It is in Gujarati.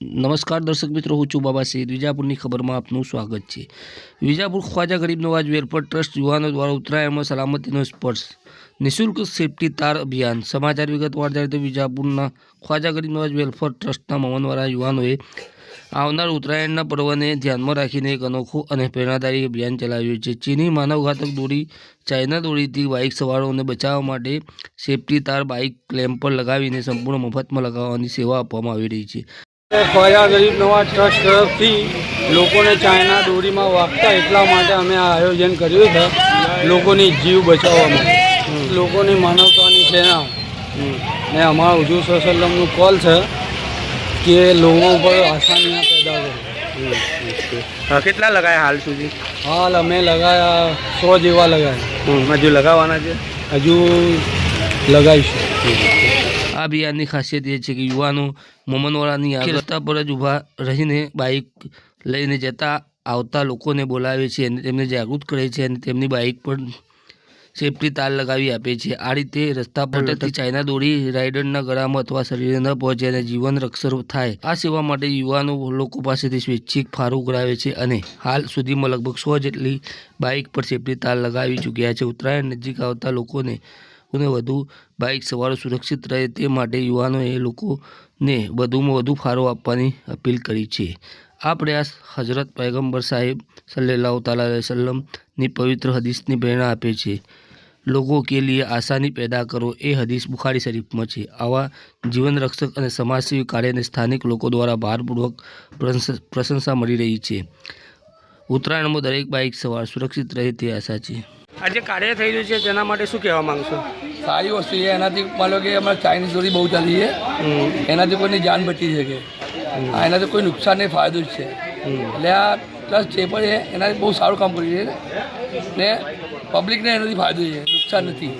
નમસ્કાર દર્શક મિત્રો, હું છું બાબા સૈદ વિજાપુરની ખબરમાં આપનું સ્વાગત છે. વિજાપુર ખ્વાજા ગરીબ નવાજ વેલફેર ટ્રસ્ટ યુવાનો દ્વારા ઉત્તરાયણમાં સલામતીનો સ્પર્શ. નિઃશુલ્ક સેફટી તાર અભિયાન. સમાચાર વિગતવાર જાય તો વિજાપુરના ખ્વાજા ગરીબ નવાજ વેલફેર ટ્રસ્ટના મમનવાળા યુવાનોએ આવનાર ઉત્તરાયણના પર્વને ધ્યાનમાં રાખીને એક અનોખું અને પ્રેરણાદાયી અભિયાન ચલાવ્યું છે. ચીની માનવઘાતક દોરી, ચાઇના દોરીથી બાઇક સવારોને બચાવવા માટે સેફટી તાર બાઇક ક્લેમ્પ પર લગાવીને સંપૂર્ણ મફતમાં લગાવવાની સેવા આપવામાં આવી રહી છે. ખોયા ગરીબ નવા ટ્રસ્ટ તરફથી લોકોને ચાઇના દોરીમાં વાગતા એટલા માટે અમે આ આયોજન કર્યું છે લોકોની જીવ બચાવવા માટે લોકોની માનવતાની સેના. ને અમારા હજુ સસલમનું કોલ છે કે લોકો ઉપર આસાની પેદા કરો. હા કેટલા લગાયા હાલ સુધી? હાલ અમે લગાયા સો જેવા લગાયા. હજુ લગાવવાના છે? હજુ લગાવીશું. આ અભિયાનની ખાસિયત એ છે કે યુવાનો મમનવાળાની આગળ રસ્તા પર જ ઊભા રહીને બાઇક લઈને જતા આવતા લોકોને બોલાવે છે અને તેમને જાગૃત કરે છે અને તેમની બાઇક પર સેફટી તાર લગાવી આપે છે. આ રીતે રસ્તા પર ચાઇના દોરી રાઇડરના ગળામાં અથવા શરીરે ન પહોંચે અને જીવન રક્ષર થાય. આ સેવા માટે યુવાનો લોકો પાસેથી સ્વૈચ્છિક ફાળો કરાવે છે અને હાલ સુધીમાં લગભગ સો જેટલી બાઇક પર સેફટી તાર લગાવી ચૂક્યા છે. ઉત્તરાયણ નજીક આવતા લોકોને અને વધુ બાઇક સવારો સુરક્ષિત રહે તે માટે યુવાનોએ લોકોને વધુમાં વધુ ફાળો આપવાની અપીલ કરી છે. આ પ્રયાસ હજરત પૈગંબર સાહેબ સલ્લાહ તાલા સલ્લમની પવિત્ર હદીસની પ્રેરણા આપે છે. લોકો કે લીએ આસાની પેદા કરો એ હદીસ બુખારી શરીફમાં છે. આવા જીવન રક્ષક અને સમાજસેવી કાર્યને સ્થાનિક લોકો દ્વારા ભારપૂર્વક પ્રશંસા મળી રહી છે. ઉત્તરાયણમાં દરેક બાઇક સવાર સુરક્ષિત રહે તે આશા છે. આ જે કાર્ય થઈ રહ્યું છે તેના માટે શું કહેવા માંગશો? સારી વસ્તુ છે. એનાથી માનો કે અમારે ચાઇનીઝ દોરી બહુ ચાલી છે. એનાથી કોઈની જાન બચી શકે. આ એનાથી કોઈ નુકસાન નહીં ફાયદો જ છે. એટલે આ પ્લસ જે પણ છે એનાથી બહુ સારું કામ કર્યું છે ને પબ્લિકને એનાથી ફાયદો છે. નુકસાન નથી.